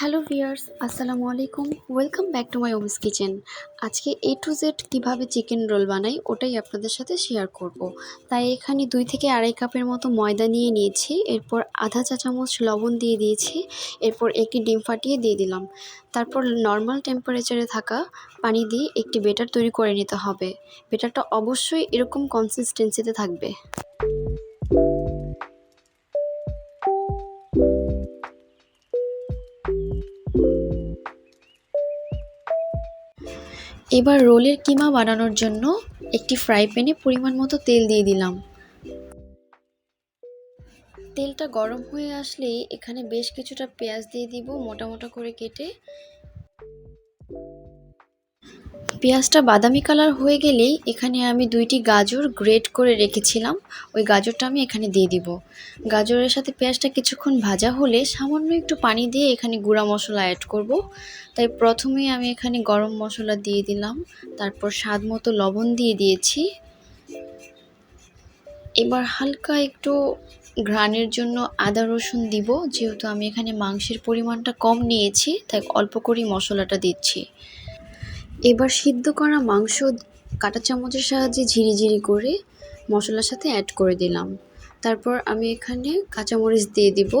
Hello viewers আসসালামু আলাইকুম। Welcome back to my Om's kitchen. আজকে এ টু জেড কীভাবে চিকেন রোল বানাই, ওটাই আপনাদের সাথে শেয়ার করব। তাই এখানে দুই থেকে আড়াই কাপের মতো ময়দা নিয়ে নিয়েছি, এরপর আধা চা চামচ লবণ দিয়ে দিয়েছি, এরপর একটি ডিম ফাটিয়ে দিয়ে দিলাম। তারপর নর্মাল টেম্পারেচারে থাকা পানি দিয়ে একটি বেটার তৈরি করে নিতে হবে। বেটারটা অবশ্যই এরকম কনসিস্টেন্সিতে থাকবে। এবার রোলের কিমা বানানোর জন্য একটি ফ্রাই প্যানে পরিমাণ মতো তেল দিয়ে দিলাম। তেলটা গরম হয়ে আসলে এখানে বেশ কিছুটা পেঁয়াজ দিয়ে দিব মোটা মোটা করে কেটে। পেঁয়াজটা বাদামি কালার হয়ে গেলেই এখানে আমি দুইটি গাজর গ্রেট করে রেখেছিলাম। ওই গাজরটা আমি এখানে দিয়ে দিব। গাজরের সাথে পেঁয়াজটা কিছুক্ষণ ভাজা হলে সামান্য একটু পানি দিয়ে এখানে গুঁড়া মশলা অ্যাড করব। তাই প্রথমেই আমি এখানে গরম মশলা দিয়ে দিলাম। তারপর স্বাদ মতো লবণ দিয়ে দিয়েছি। এবার হালকা একটু ঘ্রাণের জন্য আদা রসুন দিব। যেহেতু আমি এখানে মাংসের পরিমাণটা কম নিয়েছি, তাই অল্প করেই মশলাটা দিচ্ছি। এবার সিদ্ধ করা মাংস কাঁটা চামচের সাহায্যে ঝিরিঝিরি করে মশলার সাথে অ্যাড করে দিলাম। তারপর আমি এখানে কাঁচামরিচ দিয়ে দিব।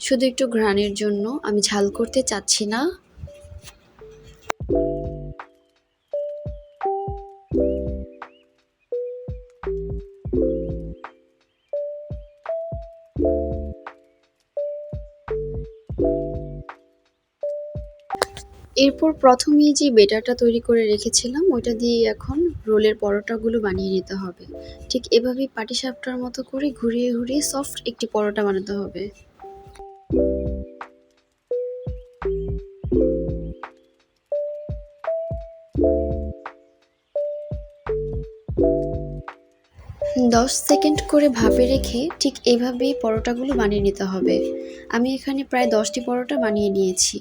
শুধু একটু ঘ্রাণের জন্য আমি ঝাল করতে চাচ্ছি না। এরপর প্রথমেই যে বেটারটা তৈরি করে রেখেছিলাম, ওইটা দিয়ে এখন রোলের পরোটাগুলো বানিয়ে নিতে হবে। ঠিক এভাবেই পাটিসাপটার মতো করে ঘুরিয়ে ঘুরিয়ে সফট একটি পরোটা বানাতে হবে। দশ সেকেন্ড করে ভাপে রেখে ঠিক এভাবেই পরোটাগুলো বানিয়ে নিতে হবে। আমি এখানে প্রায় দশটি পরোটা বানিয়ে নিয়েছি।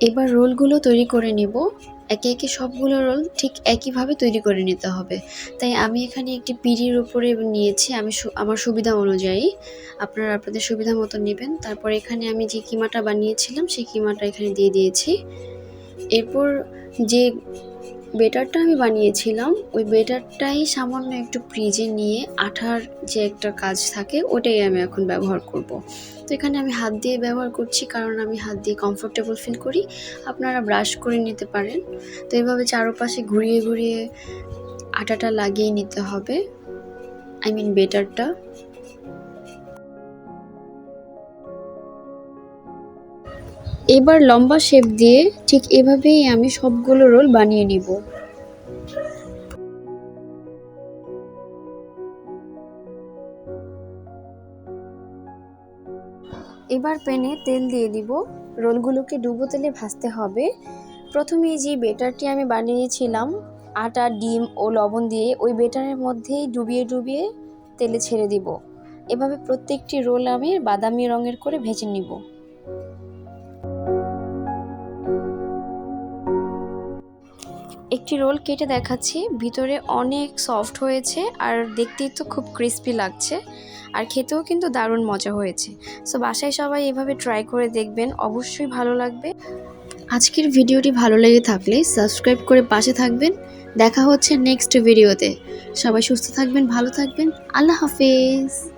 এবার রোলগুলো তৈরি করে নেব। একে একে সবগুলো রোল ঠিক একইভাবে তৈরি করে নিতে হবে। তাই আমি এখানে একটি পিড়ির উপরে নিয়েছি। আমি আমার সুবিধা অনুযায়ী। আপনারা আপনাদের সুবিধা মতো নেবেন। তারপর এখানে আমি যে কিমাটা বানিয়েছিলাম, সেই কিমাটা এখানে দিয়ে দিয়েছি। এরপর যে বেটারটা আমি বানিয়েছিলাম। ওই বেটারটাই সামান্য একটু ফ্রিজে নিয়ে আঠার যে একটা কাজ থাকে, ওটাই আমি এখন ব্যবহার করব। তো এখানে আমি হাত দিয়ে ব্যবহার করছি, কারণ আমি হাত দিয়ে কমফোর্টেবল ফিল করি। আপনারা ব্রাশ করে নিতে পারেন। তো এইভাবে চারোপাশে ঘুরিয়ে ঘুরিয়ে আটাটা লাগিয়ে নিতে হবে। আই মিন বেটারটা। এবার লম্বা শেপ দিয়ে ঠিক এভাবেই আমি সবগুলো রোল বানিয়ে নিব। এবার প্যানে তেল দিয়ে দিব। রোলগুলোকে ডুবো তেলে ভাজতে হবে। প্রথমে যে বেটারটি আমি বানিয়েছিলাম আটা, ডিম ও লবণ দিয়ে ওই বেটারের মধ্যেই ডুবিয়ে ডুবিয়ে তেলে ছেড়ে দিব। এভাবে প্রত্যেকটি রোল আমি বাদামি রঙের করে ভেজে নিব। একটি রোল কেটে দেখাচ্ছি। ভিতরে অনেক সফট হয়েছে আর দেখতেই তো খুব ক্রিস্পি লাগছে। আর খেতেও কিন্তু দারুণ মজা হয়েছে। সো বাসায় সবাই এভাবে ট্রাই করে দেখবেন, অবশ্যই ভালো লাগবে। আজকের ভিডিওটি ভালো লেগে থাকলে সাবস্ক্রাইব করে পাশে থাকবেন। দেখা হচ্ছে নেক্সট ভিডিওতে। সবাই সুস্থ থাকবেন, ভালো থাকবেন। আল্লাহ হাফেজ।